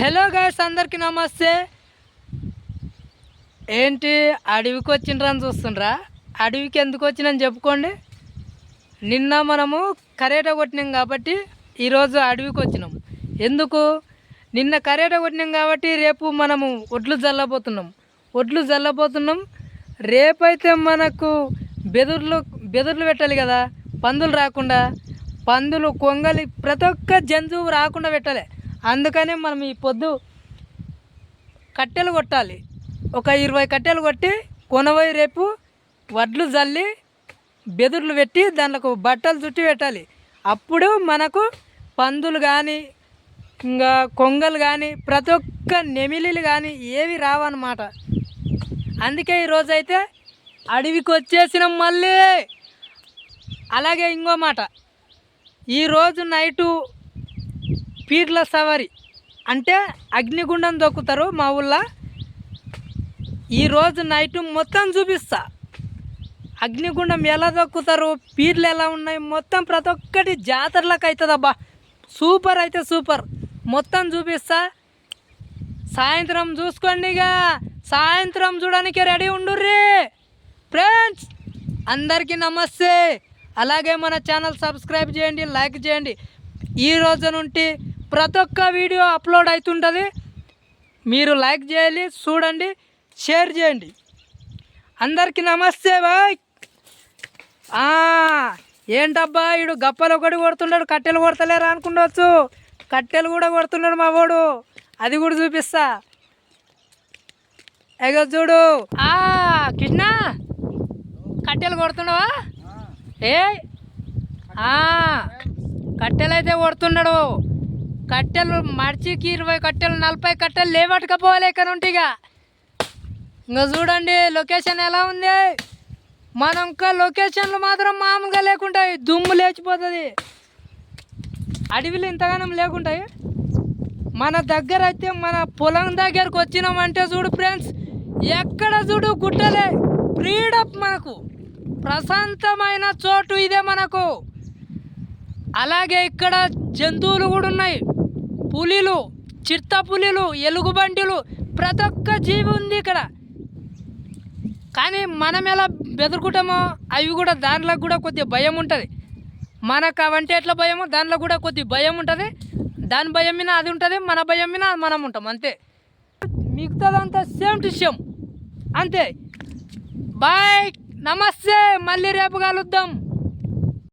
Hello guys అందరికి నమస్తే. ఏంటి అడవికి వచ్చిండ్రని చూస్తుండ్రా? అడవికి ఎందుకు వచ్చినని చెప్పుకోండి. నిన్న మనము కరేట కొట్టినాం కాబట్టి ఈరోజు అడవికి వచ్చినాం. ఎందుకు? నిన్న కరేట కొట్టినాం కాబట్టి రేపు మనము ఒడ్లు జల్లబోతున్నాం. ఒడ్లు జల్లబోతున్నాం. రేపైతే మనకు బెదుర్లు బెదుర్లు పెట్టాలి కదా పందులు రాకుండా. పందులు కొంగలి ప్రతి ఒక్క జంతువు రాకుండా పెట్టాలి. అందుకనే మనం ఈ పొద్దు కట్టెలు కొట్టాలి. ఒక ఇరవై కట్టెలు కొట్టి కొనవై రేపు వడ్లు జల్లి బెదుర్లు పెట్టి దాంట్లో బట్టలు చుట్టి పెట్టాలి. అప్పుడు మనకు పందులు కానీ ఇంకా కొంగలు కానీ ప్రతి ఒక్క నెమిలీలు కానీ ఏవి రావన్నమాట. అందుకే ఈరోజు అయితే అడవికి వచ్చేసినాం మళ్ళీ. అలాగే ఇంకో మాట. ఈరోజు నైటు పీర్ల సవారి అంటే అగ్నిగుండం దొక్కుతారు మా ఊళ్ళో. ఈరోజు నైట్ మొత్తం చూపిస్తా. అగ్నిగుండం ఎలా దొక్కుతారు పీర్లు ఎలా ఉన్నాయి మొత్తం ప్రతి ఒక్కటి జాతరలకు అవుతుందబ్బా సూపర్ అయితే సూపర్. మొత్తం చూపిస్తా. సాయంత్రం చూసుకోండి ఇక సాయంత్రం చూడడానికి రెడీ ఉండుర్రి. ఫ్రెండ్స్ అందరికీ నమస్తే. అలాగే మన ఛానల్ సబ్స్క్రైబ్ చేయండి లైక్ చేయండి. ఈ రోజు నుండి ప్రతి ఒక్క వీడియో అప్లోడ్ అవుతుంటుంది. మీరు లైక్ చేయాలి చూడండి షేర్ చేయండి. అందరికీ నమస్తే బాయ్. ఆ, ఏంటబ్బా ఈడు గప్పలు ఒకటి కొడుతున్నాడు కట్టెలు కొడతలేరా అనుకుండవచ్చు కట్టెలు కూడా కొడుతున్నాడు మా వాడు. అది కూడా చూపిస్తా. ఎగో చూడు. ఆ కృష్ణ కట్టెలు కొడుతున్నావా? ఏ ఆ, కట్టెలు అయితే కొడుతున్నాడు. కట్టెలు మడిచికి ఇరవై కట్టెలు నలభై కట్టెలు లేవట్టుకపోవాలి ఇక్కడ ఉంటిగా ఇంకా. చూడండి లొకేషన్ ఎలా ఉంది? మనం ఇంకా లొకేషన్లు మాత్రం మామూలుగా లేకుంటాయి దుమ్ము లేచిపోతుంది. అడవిలు ఇంతగానం లేకుంటాయి. మన దగ్గర అయితే మన పొలం దగ్గరకు వచ్చినామంటే చూడు ఫ్రెండ్స్ ఎక్కడ చూడు గుట్టలే. ఫ్రీడప్ మనకు. ప్రశాంతమైన చోటు ఇదే మనకు. అలాగే ఇక్కడ జంతువులు కూడా ఉన్నాయి. పులిలు చిత్త పులిలు ఎలుగుబంటిలు ప్రతి ఒక్క జీవి ఉంది ఇక్కడ. కానీ మనం ఎలా బెదురుకుంటామో అవి కూడా దాంట్లో కూడా కొద్దిగా భయం ఉంటుంది. మనకు అవంటే ఎట్లా భయమో దాంట్లో కూడా కొద్ది భయం ఉంటుంది. దాని భయం మీద అది ఉంటుంది మన భయం మీద మనం ఉంటాం అంతే. మిగతాదంతా సేమ్ టు సేమ్. అంతే. బాయ్ నమస్తే మళ్ళీ రేపు కలుద్దాం.